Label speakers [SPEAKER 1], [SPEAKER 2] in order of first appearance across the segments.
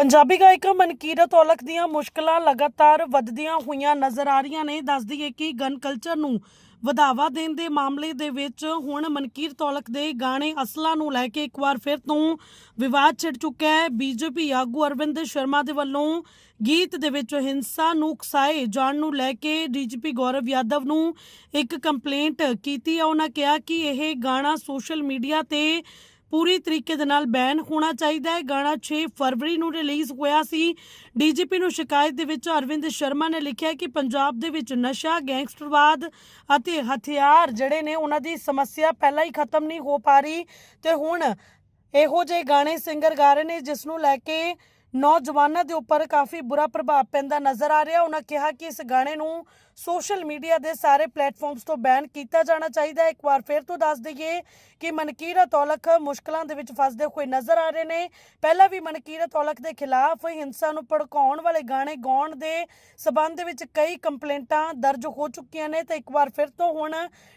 [SPEAKER 1] ਪੰਜਾਬੀ ਗਾਇਕਾ ਮਨਕੀਰਤ ਔਲਖ ਦੀਆਂ ਮੁਸ਼ਕਲਾਂ ਲਗਾਤਾਰ ਵੱਧਦੀਆਂ ਹੋਈਆਂ ਨਜ਼ਰ ਆ ਰਹੀਆਂ ਨੇ। ਦੱਸ ਦਈਏ ਕਿ ਗਨ ਕਲਚਰ ਨੂੰ ਵਧਾਵਾ ਦੇਣ ਦੇ ਮਾਮਲੇ ਦੇ ਵਿੱਚ ਹੁਣ ਮਨਕੀਰਤ ਔਲਖ ਦੇ ਗਾਣੇ ਅਸਲਾਂ ਨੂੰ ਲੈ ਕੇ ਇੱਕ ਵਾਰ ਫਿਰ ਤੋਂ ਵਿਵਾਦ ਛਿੜ ਚੁੱਕਿਆ ਹੈ। ਬੀਜੇਪੀ ਆਗੂ ਅਰਵਿੰਦ ਸ਼ਰਮਾ ਦੇ ਵੱਲੋਂ ਗੀਤ ਦੇ ਵਿੱਚ ਹਿੰਸਾ ਨੂੰ ਉਕਸਾਏ ਜਾਣ ਨੂੰ ਲੈ ਕੇ ਡੀਜੀਪੀ ਗੌਰਵ ਯਾਦਵ ਨੂੰ ਇੱਕ ਕੰਪਲੇਂਟ ਕੀਤੀ ਹੈ। ਉਹਨਾਂ ਕਿਹਾ ਕਿ ਇਹ ਗਾਣਾ ਸੋਸ਼ਲ ਮੀਡੀਆ ਤੇ ਪੂਰੀ ਤਰੀਕੇ ਦੇ ਨਾਲ ਬੈਨ ਹੋਣਾ ਚਾਹੀਦਾ ਹੈ। ਗਾਣਾ 6 ਫਰਵਰੀ ਨੂੰ ਰਿਲੀਜ਼ ਹੋਇਆ ਸੀ। ਡੀਜੀਪੀ ਨੂੰ ਸ਼ਿਕਾਇਤ ਦੇ ਵਿੱਚ ਅਰਵਿੰਦ ਸ਼ਰਮਾ ਨੇ ਲਿਖਿਆ ਕਿ ਪੰਜਾਬ ਦੇ ਵਿੱਚ ਨਸ਼ਾ, ਗੈਂਗਸਟਰਵਾਦ ਅਤੇ ਹਥਿਆਰ ਜਿਹੜੇ ਨੇ ਉਹਨਾਂ ਦੀ ਸਮੱਸਿਆ ਪਹਿਲਾਂ ਹੀ ਖਤਮ ਨਹੀਂ ਹੋ ਪਾ ਰਹੀ ਤੇ ਹੁਣ ਇਹੋ ਜਿਹੇ ਗਾਣੇ ਸਿੰਗਰ ਗਾ ਰਹੇ ਨੇ ਜਿਸ ਨੂੰ ਲੈ ਕੇ ਨੌਜਵਾਨਾਂ ਦੇ ਉੱਪਰ ਕਾਫੀ ਬੁਰਾ ਪ੍ਰਭਾਵ ਪੈਂਦਾ ਨਜ਼ਰ ਆ ਰਿਹਾ। ਉਹਨਾਂ ਕਿਹਾ ਕਿ ਇਸ ਗਾਣੇ ਨੂੰ ਸੋਸ਼ਲ ਮੀਡੀਆ ਦੇ ਸਾਰੇ ਪਲੇਟਫਾਰਮਸ ਤੋਂ ਬੈਨ ਕੀਤਾ ਜਾਣਾ ਚਾਹੀਦਾ ਹੈ। ਇੱਕ ਵਾਰ ਫਿਰ ਤੋਂ ਦੱਸ ਦਈਏ ਕਿ ਮਨਕੀਰਤ ਔਲਖ ਮੁਸ਼ਕਲਾਂ ਦੇ ਵਿੱਚ ਫਸਦੇ ਹੋਏ ਨਜ਼ਰ ਆ ਰਹੇ ਨੇ। ਪਹਿਲਾਂ ਵੀ ਮਨਕੀਰਤ ਔਲਖ ਦੇ ਖਿਲਾਫ ਹਿੰਸਾ ਨੂੰ ਭੜਕਾਉਣ ਵਾਲੇ ਗਾਣੇ ਗਾਉਣ ਦੇ ਸਬੰਧ ਦੇ ਵਿੱਚ ਕਈ ਕੰਪਲੇਂਟਾਂ ਦਰਜ ਹੋ ਚੁੱਕੀਆਂ ਨੇ। ਤੇ ਇੱਕ ਵਾਰ ਫਿਰ ਤੋਂ ਹੁਣ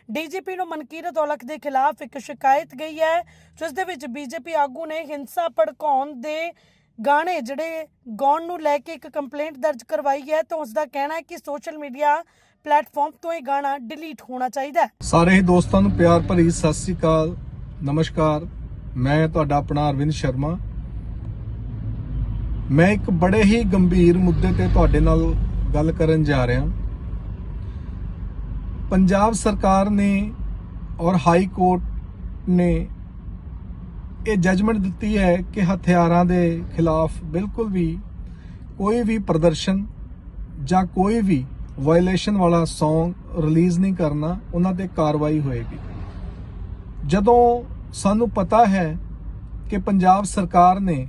[SPEAKER 1] ਡੀਜੀਪੀ ਨੂੰ ਮਨਕੀਰਤ ਔਲਖ ਦੇ ਖਿਲਾਫ ਇੱਕ ਸ਼ਿਕਾਇਤ ਗਈ ਹੈ, ਜਿਸ ਦੇ ਵਿੱਚ ਬੀਜੇਪੀ ਆਗੂ ਨੇ ਹਿੰਸਾ ਭੜਕਾਉਣ ਦੇ ਗਾਣੇ ਜਿਹੜੇ ਗਾਉਣ ਨੂੰ ਲੈ ਕੇ ਇੱਕ ਕੰਪਲੇਂਟ ਦਰਜ ਕਰਵਾਈ ਹੈ, ਤਾਂ ਉਸ ਦਾ ਕਹਿਣਾ ਹੈ ਕਿ ਸੋਸ਼ਲ ਮੀਡੀਆ ਪਲੇਟਫਾਰਮ ਤੋਂ ਇਹ ਗਾਣਾ ਡਿਲੀਟ ਹੋਣਾ ਚਾਹੀਦਾ ਹੈ।
[SPEAKER 2] ਸਾਰੇ ਹੀ ਦੋਸਤਾਂ ਨੂੰ ਪਿਆਰ ਭਰੀ ਸਤਿ ਸ੍ਰੀ ਅਕਾਲ, ਨਮਸਕਾਰ। ਮੈਂ ਤੁਹਾਡਾ ਆਪਣਾ ਅਰਵਿੰਦ ਸ਼ਰਮਾ। ਮੈਂ ਇੱਕ ਬੜੇ ਹੀ ਗੰਭੀਰ ਮੁੱਦੇ ਤੇ ਤੁਹਾਡੇ ਨਾਲ ਗੱਲ ਕਰਨ ਜਾ ਰਿਹਾ ਪੰਜਾਬ ਸਰਕਾਰ ਨੇ ਔਰ ਹਾਈ ਕੋਰਟ ਨੇ ਇਹ ਜੱਜਮੈਂਟ ਦਿੱਤੀ ਹੈ ਕਿ ਹਥਿਆਰਾਂ ਦੇ ਖਿਲਾਫ ਬਿਲਕੁਲ ਵੀ ਕੋਈ ਵੀ ਪ੍ਰਦਰਸ਼ਨ ਜਾਂ ਕੋਈ ਵੀ ਵਾਇਲੇਸ਼ਨ ਵਾਲਾ Song ਰਿਲੀਜ਼ ਨਹੀਂ ਕਰਨਾ, ਉਹਨਾਂ ਤੇ ਕਾਰਵਾਈ ਹੋਏਗੀ। ਜਦੋਂ ਸਾਨੂੰ ਪਤਾ ਹੈ ਕਿ ਪੰਜਾਬ ਸਰਕਾਰ ਨੇ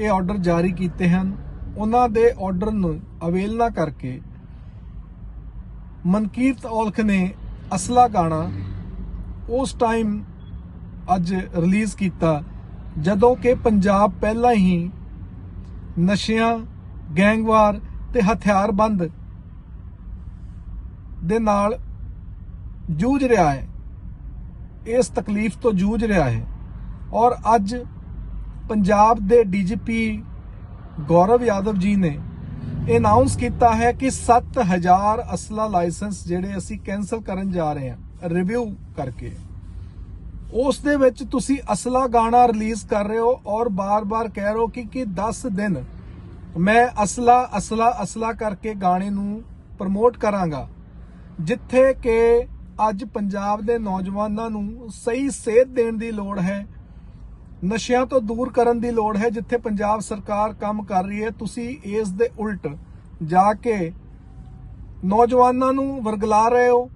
[SPEAKER 2] ਇਹ ਆਰਡਰ ਜਾਰੀ ਕੀਤੇ ਹਨ, ਉਹਨਾਂ ਦੇ ਆਰਡਰ ਨੂੰ ਅਵੇਲ ਨਾ ਕਰਕੇ ਮਨਕੀਰਤ ਔਲਖ ਨੇ ਅਸਲਾ ਗਾਣਾ ਉਸ ਟਾਈਮ ਅੱਜ ਰਿਲੀਜ਼ ਕੀਤਾ, ਜਦੋਂ ਕਿ ਪੰਜਾਬ ਪਹਿਲਾਂ ਹੀ ਨਸ਼ਿਆਂ, ਗੈਂਗਵਾਰ ਤੇ ਹਥਿਆਰਬੰਦ ਦੇ ਨਾਲ ਜੂਝ ਰਿਹਾ ਹੈ। ਇਸ ਤਕਲੀਫ ਤੋਂ ਜੂਝ ਰਿਹਾ ਹੈ। ਔਰ ਅੱਜ ਪੰਜਾਬ ਦੇ ਡੀਜੀਪੀ ਗੌਰਵ ਯਾਦਵ ਜੀ ਨੇ ਅਨਾਉਂਸ ਕੀਤਾ ਹੈ ਕਿ 7000 ਅਸਲਾ ਲਾਇਸੈਂਸ ਜਿਹੜੇ ਅਸੀਂ ਕੈਨਸਲ ਕਰਨ ਜਾ ਰਹੇ ਹਾਂ ਰਿਵਿਊ ਕਰਕੇ। ਉਸ ਦੇ ਵਿੱਚ ਤੁਸੀਂ ਅਸਲਾ ਗਾਣਾ ਰਿਲੀਜ਼ ਕਰ ਰਹੇ ਹੋ ਔਰ ਬਾਰ-ਬਾਰ ਕਹਿ ਰਹੇ ਹੋ ਕਿ ਕਿ 10 ਦਿਨ ਮੈਂ ਅਸਲਾ ਅਸਲਾ ਅਸਲਾ ਕਰਕੇ ਗਾਣੇ ਨੂੰ ਪ੍ਰਮੋਟ ਕਰਾਂਗਾ, ਜਿੱਥੇ ਕਿ ਅੱਜ ਪੰਜਾਬ ਦੇ ਨੌਜਵਾਨਾਂ ਨੂੰ ਸਹੀ ਸੇਧ ਦੇਣ ਦੀ ਲੋੜ ਹੈ, ਨਸ਼ਿਆਂ ਤੋਂ ਦੂਰ ਕਰਨ ਦੀ ਲੋੜ ਹੈ, ਜਿੱਥੇ ਪੰਜਾਬ ਸਰਕਾਰ ਕੰਮ ਕਰ ਰਹੀ ਹੈ। ਤੁਸੀਂ ਇਸ ਦੇ ਉਲਟ ਜਾ ਕੇ ਨੌਜਵਾਨਾਂ ਨੂੰ ਵਰਗਲਾ ਰਹੇ ਹੋ,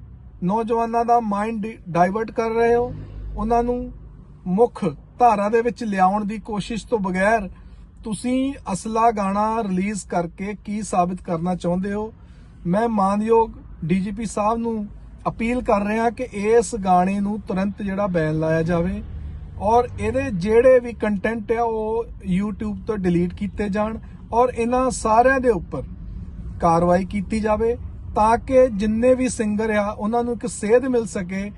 [SPEAKER 2] ਨੌਜਵਾਨਾਂ ਦਾ ਮਾਈਂਡ ਡਾਈਵਰਟ ਕਰ ਰਹੇ ਹੋ ਉਹਨਾਂ ਨੂੰ ਮੁੱਖ ਧਾਰਾ ਦੇ ਵਿੱਚ ਲਿਆਉਣ ਦੀ ਕੋਸ਼ਿਸ਼ ਤੋਂ ਬਗੈਰ ਤੁਸੀਂ ਅਸਲਾ ਗਾਣਾ ਰਿਲੀਜ਼ ਕਰਕੇ ਕੀ ਸਾਬਿਤ ਕਰਨਾ ਚਾਹੁੰਦੇ ਹੋ? ਮੈਂ ਮਾਨਯੋਗ ਡੀਜੀਪੀ ਸਾਹਿਬ ਨੂੰ ਅਪੀਲ ਕਰ ਰਿਹਾ ਕਿ ਇਸ ਗਾਣੇ ਨੂੰ ਤੁਰੰਤ ਜਿਹੜਾ ਬੈਨ ਲਾਇਆ ਜਾਵੇ ਔਰ ਇਹਦੇ ਜਿਹੜੇ ਵੀ ਕੰਟੈਂਟ ਆ ਉਹ YouTube ਤੋਂ ਡਿਲੀਟ ਕੀਤੇ ਜਾਣ ਔਰ ਇਹਨਾਂ ਸਾਰਿਆਂ ਦੇ ਉੱਪਰ ਕਾਰਵਾਈ ਕੀਤੀ ਜਾਵੇ ਤਾਂ ਕਿ ਜਿੰਨੇ ਵੀ ਸਿੰਗਰ ਆ, ਉਹਨਾਂ ਨੂੰ ਇੱਕ ਸੇਧ ਮਿਲ ਸਕੇ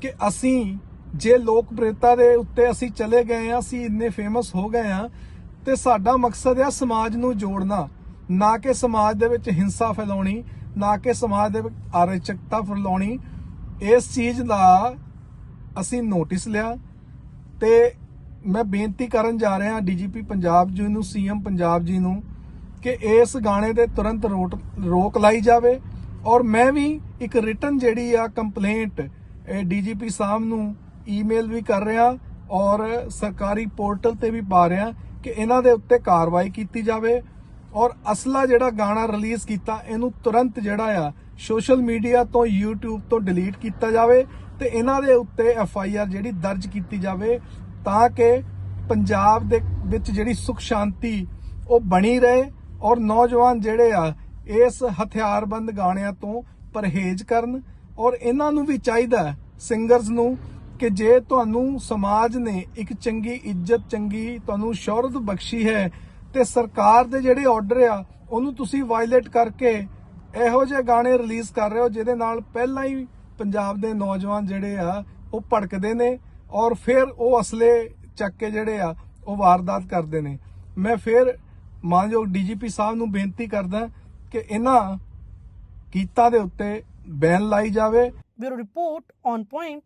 [SPEAKER 2] ਕਿ ਅਸੀਂ ਜੇ ਲੋਕਪ੍ਰਿਯਤਾ ਦੇ ਉੱਤੇ ਅਸੀਂ ਚਲੇ ਗਏ ਆ ਅਸੀਂ ਇੰਨੇ ਫੇਮਸ ਹੋ ਗਏ ਆ ਤੇ ਸਾਡਾ ਮਕਸਦ ਆ ਸਮਾਜ ਨੂੰ ਜੋੜਨਾ। ਨਾ ਕਿ ਸਮਾਜ ਦੇ ਵਿੱਚ ਹਿੰਸਾ ਫੈਲਾਉਣੀ, ਨਾ ਕਿ ਸਮਾਜ ਦੇ ਵਿੱਚ ਅਰਾਜਕਤਾ ਫੈਲਾਉਣੀ। ਇਸ ਚੀਜ਼ ਦਾ ਅਸੀਂ ਨੋਟਿਸ ਲਿਆ। ਤੇ ਮੈਂ ਬੇਨਤੀ ਕਰਨ ਜਾ ਰਿਹਾ ਡੀਜੀਪੀ ਪੰਜਾਬ ਜੀ ਨੂੰ, ਸੀਐਮ ਪੰਜਾਬ ਜੀ ਨੂੰ, ਕਿ ਇਸ ਗਾਣੇ ਦੇ ਤੁਰੰਤ ਰੋਟ- ਰੋਕ ਲਾਈ ਜਾਵੇ। ਔਰ ਮੈਂ ਵੀ ਇੱਕ ਰਿਟਨ ਜਿਹੜੀ ਆ ਕੰਪਲੇਂਟ ਡੀਜੀਪੀ ਸਾਹਿਬ ਨੂੰ ਈਮੇਲ ਵੀ ਕਰ ਰਿਹਾ ਔਰ ਸਰਕਾਰੀ ਪੋਰਟਲ ਤੇ ਵੀ ਪਾ ਰਿਹਾ ਕਿ ਇਹਨਾਂ ਦੇ ਉੱਤੇ ਕਾਰਵਾਈ ਕੀਤੀ ਜਾਵੇ ਔਰ ਅਸਲਾ ਜਿਹੜਾ ਗਾਣਾ ਰਿਲੀਜ਼ ਕੀਤਾ, ਇਹਨੂੰ ਤੁਰੰਤ ਜਿਹੜਾ ਆ ਸੋਸ਼ਲ ਮੀਡੀਆ ਤੋਂ, YouTube ਤੋਂ ਡਿਲੀਟ ਕੀਤਾ ਜਾਵੇ ਤੇ ਇਹਨਾਂ ਦੇ ਉੱਤੇ ਐਫ ਆਈ ਆਰ ਜਿਹੜੀ ਦਰਜ ਕੀਤੀ ਜਾਵੇ ਤਾਂ ਕਿ ਪੰਜਾਬ ਦੇ ਵਿੱਚ ਜਿਹੜੀ ਸੁਖ ਸ਼ਾਂਤੀ ਉਹ ਬਣੀ ਰਹੇ ਔਰ ਨੌਜਵਾਨ ਜਿਹੜੇ ਆ ਇਸ ਹਥਿਆਰਬੰਦ ਗਾਣਿਆਂ ਤੋਂ ਪਰਹੇਜ਼ ਕਰਨ ਔਰ ਇਹਨਾਂ ਨੂੰ ਵੀ ਚਾਹੀਦਾ ਸਿੰਗਰਸ ਨੂੰ ਕਿ ਜੇ ਤੁਹਾਨੂੰ ਸਮਾਜ ਨੇ ਇੱਕ ਚੰਗੀ ਇੱਜ਼ਤ, ਚੰਗੀ ਤੁਹਾਨੂੰ ਸ਼ੌਹਰਤ ਬਖਸ਼ੀ ਹੈ ਤੇ ਸਰਕਾਰ ਦੇ ਜਿਹੜੇ ਆਰਡਰ ਆ, ਉਹਨੂੰ ਤੁਸੀਂ ਵਾਇਲੇਟ ਕਰਕੇ ਇਹੋ ਜਿਹੇ ਗਾਣੇ ਰਿਲੀਜ਼ ਕਰ ਰਹੇ ਹੋ, ਜਿਹਦੇ ਨਾਲ ਪਹਿਲਾਂ ਹੀ ਪੰਜਾਬ ਦੇ ਨੌਜਵਾਨ ਜਿਹੜੇ ਆ, ਉਹ ਭੜਕਦੇ ਨੇ ਔਰ ਫਿਰ ਉਹ ਅਸਲੇ ਚੱਕ ਕੇ ਜਿਹੜੇ ਆ, ਉਹ ਵਾਰਦਾਤ ਕਰਦੇ ਨੇ। ਮੈਂ ਫਿਰ ਮਾਨਯੋਗ ਡੀਜੀਪੀ ਸਾਹਿਬ ਨੂੰ ਬੇਨਤੀ ਕਰਦਾ ਕਿ ਇਹਨਾਂ ਕੀਤਾਂ ਦੇ ਉੱਤੇ ਬੈਨ ਲਾਈ ਜਾਵੇ।
[SPEAKER 1] Bureau report on point